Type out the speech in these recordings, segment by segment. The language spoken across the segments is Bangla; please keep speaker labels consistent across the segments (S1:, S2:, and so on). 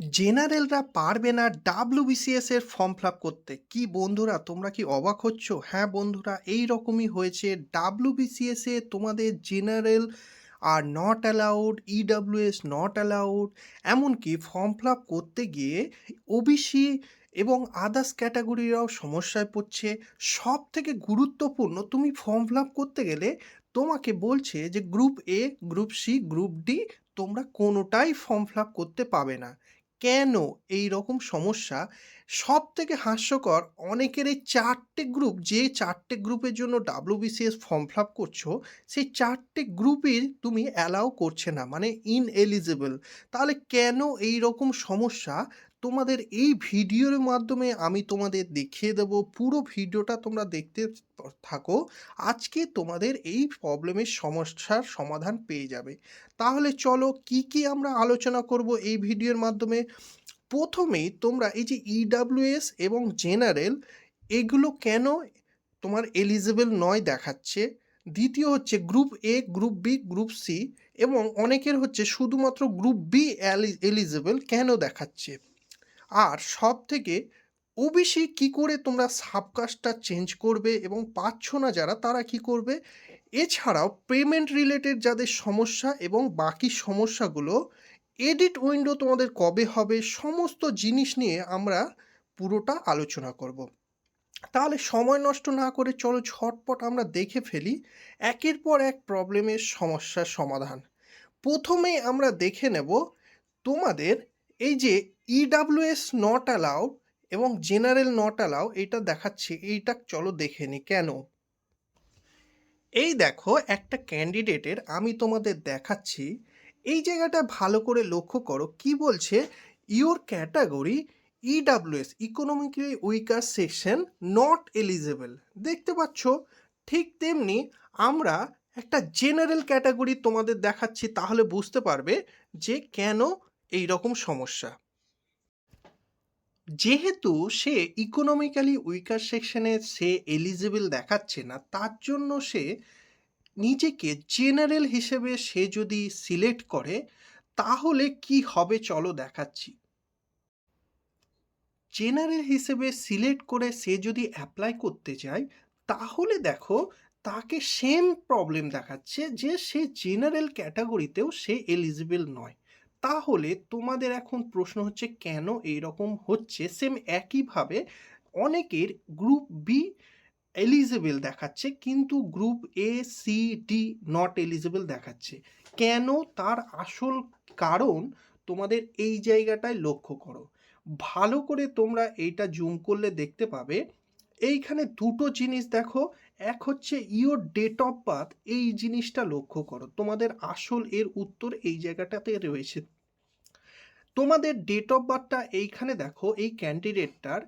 S1: জেনারেলরা পারবে না ডাব্লিউবিসিএস এর ফর্ম ফিল করতে। কি বন্ধুরা, তোমরা কি অবাক হচ্ছ? হ্যাঁ বন্ধুরা, এই রকমই হয়েছে। ডাব্লিউবিসিএস এ তোমাদের general are not allowed EWS not allowed এমনকি ফর্ম ফিল করতে গিয়ে ওবিসি এবং আদার্স ক্যাটাগরিরাও সমস্যায় পড়ছে। সব থেকে গুরুত্বপূর্ণ, তুমি ফর্ম ফিল করতে গেলে তোমাকে বলছে যে group A group C group D তোমরা কোনোটাই ফর্ম ফিল করতে পাবে না। কেন এই রকম সমস্যা? সব থেকে হাস্যকর অনেকের এই চারটে গ্রুপ যে চারটে গ্রুপের জন্য ডাব্লিউবিসিএস ফর্ম ফিল আপ করছ, সেই চারটে গ্রুপই তুমি অ্যালাউ করছে না মানে ইন এলিজিবল তাহলে কেন এই রকম সমস্যা? তোমাদের এই ভিডিওর মাধ্যমে আমি তোমাদের দেখিয়ে দেবো, পুরো ভিডিওটা তোমরা দেখতে থাকো। আজকে তোমাদের এই প্রবলেমের সমস্যার সমাধান পেয়ে যাবে। তাহলে চলো কি কি আমরা আলোচনা করব এই ভিডিওর মাধ্যমে? প্রথমেই তোমরা এই যে ইডাব্লিউএস এবং জেনারেল এগুলো কেন তোমার এলিজিবল নয় দেখাচ্ছে? দ্বিতীয় হচ্ছে group A group B group C এবং অনেকের হচ্ছে শুধুমাত্র গ্রুপ বি এলিজিবল কেন দেখাচ্ছে? আর সব থেকে ওবিসি কি করে তোমরা সাবকাস্টটা চেঞ্জ করবে এবং পাচ্ছ না যারা, তারা কি করবে? এছাড়াও পেমেন্ট রিলেটেড যাদের সমস্যা এবং বাকি সমস্যাগুলো এডিট উইন্ডো তোমাদের কবে হবে, সমস্ত জিনিস নিয়ে আমরা পুরোটা আলোচনা করব। তাহলে সময় নষ্ট না করে চলো ঝটপট আমরা দেখে ফেলি একের পর এক প্রবলেমের সমস্যার সমাধান। প্রথমে আমরা দেখে নেব তোমাদের এই যে ইডাব্লিউএস নট অ্যালাউ এবং জেনারেল নট অ্যালাউ এটা দেখাচ্ছে, এইটা চলো দেখে নি, কেন? এই দেখো, একটা ক্যান্ডিডেটের আমি তোমাদের দেখাচ্ছি, এই জায়গাটা ভালো করে লক্ষ্য করো, কি বলছে? Your category EWS economically weaker section not eligible দেখতে পাচ্ছ? ঠিক তেমনি আমরা একটা জেনারেল ক্যাটাগরি তোমাদের দেখাচ্ছি, তাহলে বুঝতে পারবে যে কেন এই রকম সমস্যা। যেহেতু সে ইকোনমিক্যালি উইকার সেকশনে সে এলিজিবল দেখাচ্ছে না, তার জন্য সে নিজেকে জেনারেল হিসেবে সে যদি সিলেক্ট করে, তাহলে কি হবে চলো দেখাচ্ছি। জেনারেল হিসেবে সিলেক্ট করে সে যদি অ্যাপ্লাই করতে যায়, তাহলে দেখো তাকে সেম প্রবলেম দেখাচ্ছে যে সে জেনারেল ক্যাটাগরিতেও সে এলিজিবল নয়। তাহলে তোমাদের এখন প্রশ্ন হচ্ছে, কেন এই রকম হচ্ছে? সেম একইভাবে অনেকের গ্রুপ বি এলিজিবল দেখাচ্ছে, কিন্তু group A C D not eligible দেখাচ্ছে। কেন? তার আসল কারণ তোমাদের এই জায়গাটায় লক্ষ্য করো। ভালো করে তোমরা এইটা জুম করলে দেখতে পাবে এইখানে দুটো জিনিস দেখো। এক হচ্ছে ইওর ডেট অফ বার্থ এই জিনিসটা লক্ষ্য করো। তোমাদের আসল এর উত্তর এই জায়গাটাতে রয়েছে। তোমাদের ডেট অফ বার্থটা এইখানে দেখো, এই ক্যান্ডিডেটটার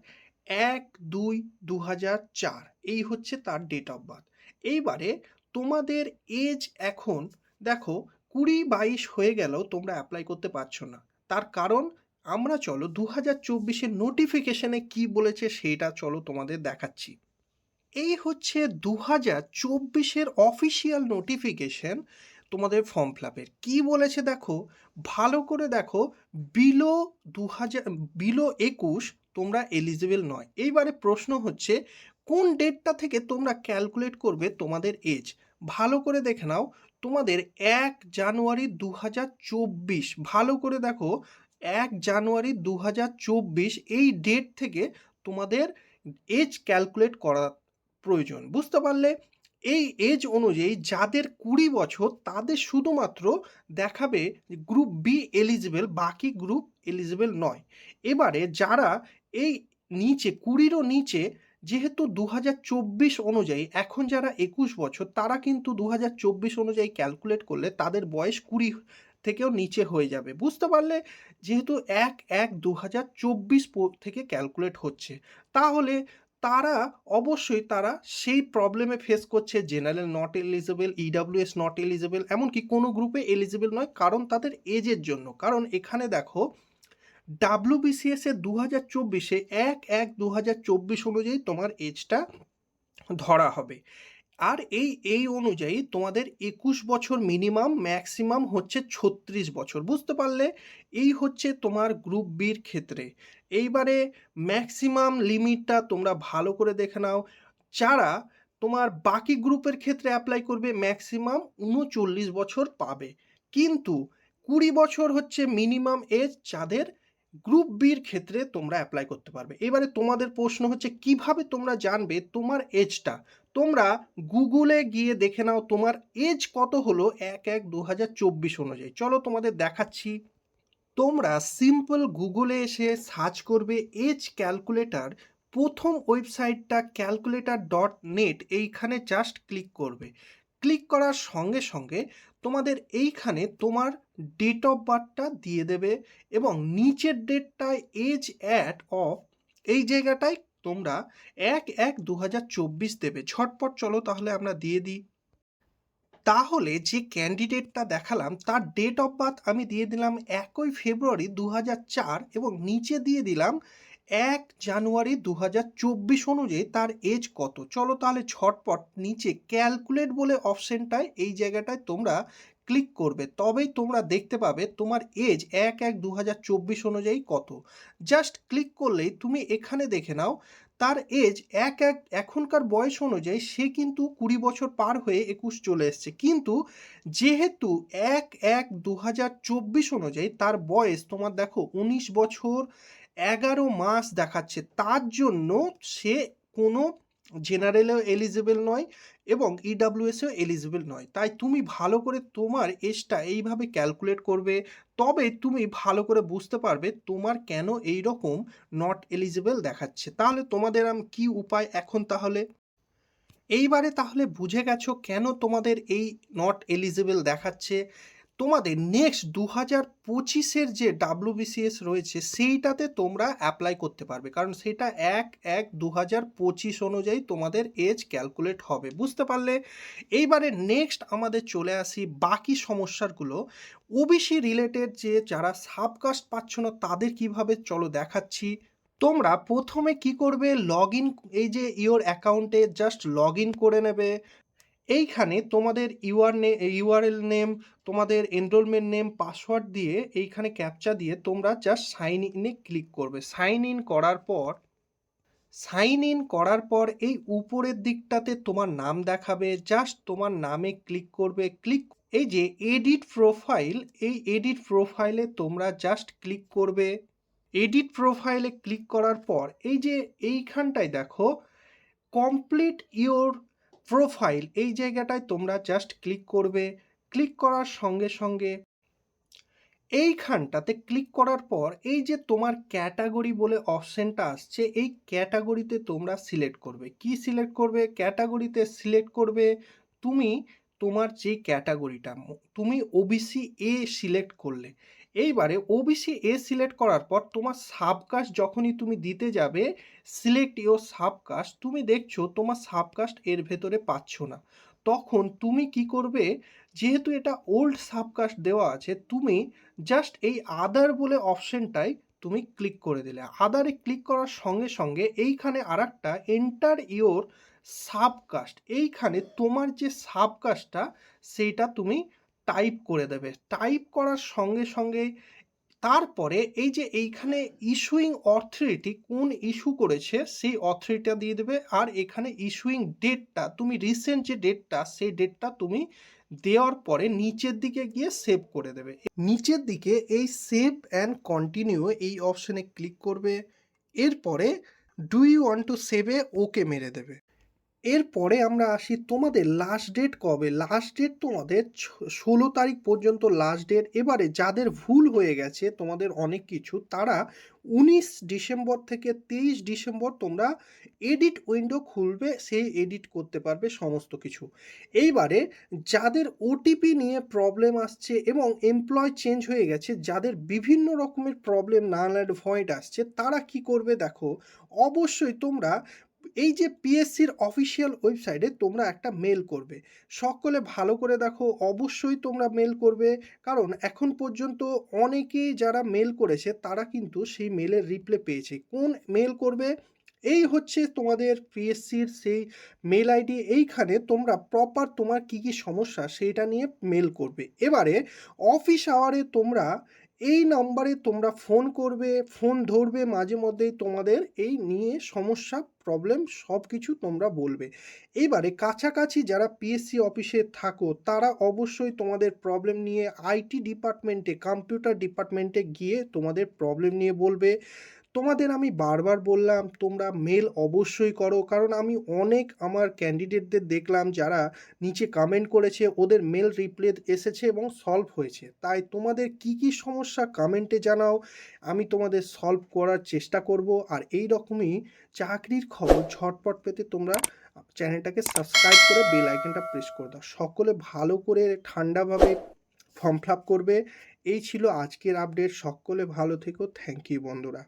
S1: এক দুই দু হাজার চার, এই হচ্ছে তার ডেট অফ বার্থ এইবারে তোমাদের এজ এখন দেখো কুড়ি বাইশ হয়ে গেলেও তোমরা অ্যাপ্লাই করতে পারছ না। তার কারণ আমরা চলো দু হাজার চব্বিশের নোটিফিকেশনে কী বলেছে সেটা চলো তোমাদের দেখাচ্ছি। এই হচ্ছে দু হাজার চব্বিশের অফিসিয়াল নোটিফিকেশন তোমাদের ফর্ম ফিলাপের কী বলেছে দেখো? ভালো করে দেখো বিলো দু হাজার বিলো একুশ তোমরা এলিজিবল নয়। এইবারে প্রশ্ন হচ্ছে, কোন ডেটটা থেকে তোমরা ক্যালকুলেট করবে তোমাদের এজ ভালো করে দেখে নাও, তোমাদের এক জানুয়ারি দু হাজার চব্বিশ। ভালো করে দেখো এক জানুয়ারি দু হাজার চব্বিশ এই ডেট থেকে তোমাদের এজ ক্যালকুলেট করা প্রয়োজন। বুঝতে পারলে? এই এজ অনুযায়ী যাদের কুড়ি বছর, তাদের শুধুমাত্র দেখাবে গ্রুপ বি এলিজিবল বাকি গ্রুপ এলিজিবল নয়। এবারে যারা এই নিচে, কুড়িরও নিচে, যেহেতু দু হাজার চব্বিশ অনুযায়ী, এখন যারা একুশ বছর, তারা কিন্তু দু হাজার চব্বিশ অনুযায়ী ক্যালকুলেট করলে তাদের বয়স কুড়ি থেকেও নিচে হয়ে যাবে। বুঝতে পারলে যেহেতু এক এক দু হাজার চব্বিশ থেকে ক্যালকুলেট হচ্ছে, তাহলে তারা অবশ্যই তারা সেই প্রবলেমে ফেস করছে। General not eligible EWS not eligible এমনকি কোনো গ্রুপে এলিজিবল নয়, কারণ তাদের এজের জন্য। কারণ এখানে দেখো ডাব্লিউবিসিএস এর দু হাজার চব্বিশে এক এক দু হাজার চব্বিশ অনুযায়ী তোমার এজটা ধরা হবে। আর এই এই অনুযায়ী তোমাদের একুশ বছর মিনিমাম ম্যাক্সিমাম হচ্ছে ছত্রিশ বছর। বুঝতে পারলে এই হচ্ছে তোমার গ্রুপ বির ক্ষেত্রে। এইবারে ম্যাক্সিমাম লিমিটটা তোমরা ভালো করে দেখে নাও। যারা তোমার বাকি গ্রুপের ক্ষেত্রে অ্যাপ্লাই করবে ম্যাক্সিমাম উনচল্লিশ বছর পাবে। কিন্তু কুড়ি বছর হচ্ছে মিনিমাম এজ যাদের গ্রুপ বির ক্ষেত্রে তোমরা অ্যাপ্লাই করতে পারবে। এবারে তোমাদের প্রশ্ন হচ্ছে, কীভাবে তোমরা জানবে তোমার এজটা তোমরা গুগলে গিয়ে দেখে নাও তোমার এজ কত হলো এক এক দু হাজার চব্বিশ অনুযায়ী। চলো তোমাদের দেখাচ্ছি। তোমরা সিম্পল গুগলে এসে সার্চ করবে এজ ক্যালকুলেটর প্রথম ওয়েবসাইটটা ক্যালকুলেটর ডট নেট এইখানে জাস্ট ক্লিক করবে। ক্লিক করার সঙ্গে সঙ্গে তোমাদের এইখানে তোমার ডেট অফ বার্থটা দিয়ে দেবে এবং নিচের ডেটটায় এজ অ্যাট অফ এই জায়গাটায় তোমরা এক এক দু হাজার চব্বিশ দেবে। ঝটপট চলো তাহলে আমরা দিয়ে দিই। তাহলে যে ক্যান্ডিডেটটা দেখালাম, তার ডেট অফ বার্থ আমি দিয়ে দিলাম একই ফেব্রুয়ারি দু চার এবং নিচে দিয়ে দিলাম এক জানুয়ারি দু চব্বিশ অনুযায়ী তার এজ কত। চলো তাহলে ঝটপট নিচে ক্যালকুলেট বলে অপশনটায় এই জায়গাটায় তোমরা ক্লিক করবে, তবেই তোমরা দেখতে পাবে তোমার এজ এক এক দু অনুযায়ী কত। জাস্ট ক্লিক করলেই তুমি এখানে দেখে নাও, তার এজ এক এক এখনকার বয়স অনুযায়ী সে কিন্তু কুড়ি বছর পার হয়ে একুশ চলে এসছে। কিন্তু যেহেতু এক এক দু অনুযায়ী তার বয়স তোমার দেখো উনিশ বছর এগারো মাস দেখাচ্ছে, তার জন্য সে কোনো জেনারেলেও এলিজিবল নয় এবং ইডাব্লিউএসও এলিজিবল নয়। তাই তুমি ভালো করে তোমার এজটা এইভাবে ক্যালকুলেট করবে, তবে তুমি ভালো করে বুঝতে পারবে তোমার কেন এই রকম নট এলিজিবল দেখাচ্ছে। তাহলে তোমাদের আম কি উপায় এখন তাহলে? এইবারে তাহলে বুঝে গেছো কেন তোমাদের এই নট এলিজিবল দেখাচ্ছে? তোমাদের নেক্সট দু হাজার পঁচিশের যে ডাব্লিউবিসিএস রয়েছে, সেইটাতে তোমরা অ্যাপ্লাই করতে পারবে। কারণ সেটা এক এক দু হাজার পঁচিশ অনুযায়ী তোমাদের এজ ক্যালকুলেট হবে। বুঝতে পারলে? এইবারে নেক্সট আমাদের চলে আসি বাকি সমস্যাগুলো ওবিসি রিলেটেড যে যারা সাবকাস্ট পাচ্ছ না, তাদের কীভাবে চলো দেখাচ্ছি। তোমরা প্রথমে কি করবে? লগ এই যে ইওর অ্যাকাউন্টে জাস্ট লগ করে নেবে। এইখানে তোমাদের ইউআর নে, ইউআরএল নেম, তোমাদের এনরোলমেন্ট নেম, পাসওয়ার্ড দিয়ে এইখানে ক্যাপচা দিয়ে তোমরা জাস্ট সাইন ইনে ক্লিক করবে। সাইন ইন করার পর, সাইন ইন করার পর এই উপরের দিকটাতে তোমার নাম দেখাবে, জাস্ট তোমার নামে ক্লিক করবে। ক্লিক, এই যে এডিট প্রোফাইল, এই এডিট প্রোফাইলে তোমরা জাস্ট ক্লিক করবে। এডিট প্রোফাইলে ক্লিক করার পর, এই যে এইখানটায় দেখো, কমপ্লিট ইওর প্রোফাইল এই জায়গাটায় তোমরা জাস্ট ক্লিক করবে। ক্লিক করার সঙ্গে সঙ্গে এইখানটাতে ক্লিক করার পর এই যে তোমার ক্যাটাগরি বলে অপশনটা আসছে, এই ক্যাটাগরিতে তোমরা সিলেক্ট করবে। কি সিলেক্ট করবে? ক্যাটাগরিতে সিলেক্ট করবে তুমি তোমার যে ক্যাটাগরিটা তুমি ওবিসি এ সিলেক্ট করলে। এইবারে ওবিসি এ সিলেক্ট করার পর তোমার সাবকাস্ট যখনই তুমি দিতে যাবে সিলেক্ট ইওর সাবকাস্ট তুমি দেখছ তোমার সাবকাস্ট এর ভেতরে পাচ্ছ না। তখন তুমি কি করবে, যেহেতু এটা ওল্ড সাবকাস্ট দেওয়া আছে, তুমি জাস্ট এই আদার বলে অপশনটায় তুমি ক্লিক করে দিলে। আদারে ক্লিক করার সঙ্গে সঙ্গে এইখানে আর একটা এন্টার ইওর সাবকাস্ট এইখানে তোমার যে সাবকাস্টটা সেইটা তুমি টাইপ করে দেবে। টাইপ করার সঙ্গে সঙ্গে তারপরে এই যে এইখানে ইস্যুইং অথরিটি কোন ইস্যু করেছে, সেই অথরিটিটা দিয়ে দেবে। আর এখানে ইস্যুইং ডেটটা তুমি রিসেন্ট যে ডেটটা সেই ডেটটা তুমি দেওয়ার পরে নিচের দিকে গিয়ে সেভ করে দেবে। নিচের দিকে এই সেভ অ্যান্ড কন্টিনিউ এই অপশনে ক্লিক করবে। এরপরে ডু ইউ ওয়ান্ট টু সেভে ওকে মেরে দেবে। এরপরে আমরা আসি তোমাদের লাস্ট ডেট কবে? লাস্ট ডেট তোমাদের ষোলো তারিখ পর্যন্ত লাস্ট ডেট এবারে যাদের ভুল হয়ে গেছে, তোমাদের অনেক কিছু, তারা উনিশ ডিসেম্বর থেকে তেইশ ডিসেম্বর তোমরা এডিট উইন্ডো খুলবে, সেই এডিট করতে পারবে সমস্ত কিছু। এইবারে যাদের ওটিপি নিয়ে প্রবলেম আসছে এবং এমপ্লয় চেঞ্জ হয়ে গেছে, যাদের বিভিন্ন রকমের প্রবলেম নাল অ্যান্ড ভয়েড আসছে, তারা কি করবে দেখো? অবশ্যই তোমরা এই যে পিএসসির অফিসিয়াল ওয়েবসাইটে তোমরা একটা মেল করবে। সকলে ভালো করে দেখো, অবশ্যই তোমরা মেল করবে। কারণ এখন পর্যন্ত অনেকেই যারা মেল করেছে, তারা কিন্তু সেই মেলের রিপ্লে পেয়েছে। কোন মেল করবে? এই হচ্ছে তোমাদের পিএসসির সেই মেল আইডি এইখানে তোমরা প্রপার তোমার কি কি সমস্যা, সেইটা নিয়ে মেল করবে। এবারে অফিস আওয়ারে তোমরা এই নাম্বারে তোমরা ফোন করবে, ফোন ধরবে, মাঝে মধ্যেই তোমাদের এই নিয়ে সমস্যা প্রবলেম সব কিছু তোমরা বলবে। এবারে কাছাকাছি যারা পিএসসি অফিসে থাকো, তারা অবশ্যই তোমাদের প্রবলেম নিয়ে আইটি ডিপার্টমেন্টে কম্পিউটার ডিপার্টমেন্টে গিয়ে তোমাদের প্রবলেম নিয়ে বলবে। তোমাদের আমি বারবার বললাম, তোমরা মেল অবশ্যই করো। কারণ আমি অনেক আমার ক্যান্ডিডেটদের দেখলাম যারা নিচে কমেন্ট করেছে, ওদের মেল রিপ্লে এসেছে এবং সলভ হয়েছে। তাই তোমাদের কি কি সমস্যা কমেন্টে জানাও, আমি তোমাদের সলভ করার চেষ্টা করব। আর এই রকমই চাকরির খবর ঝটপট পেতে তোমরা চ্যানেলটাকে সাবস্ক্রাইব করে বেল আইকনটা প্রেস করে দাও। সকলে ভালো করে ঠান্ডাভাবে ফর্ম ফিল করবে। এই ছিল আজকের আপডেট সকলে ভালো থেকো। থ্যাংক ইউ বন্ধুরা।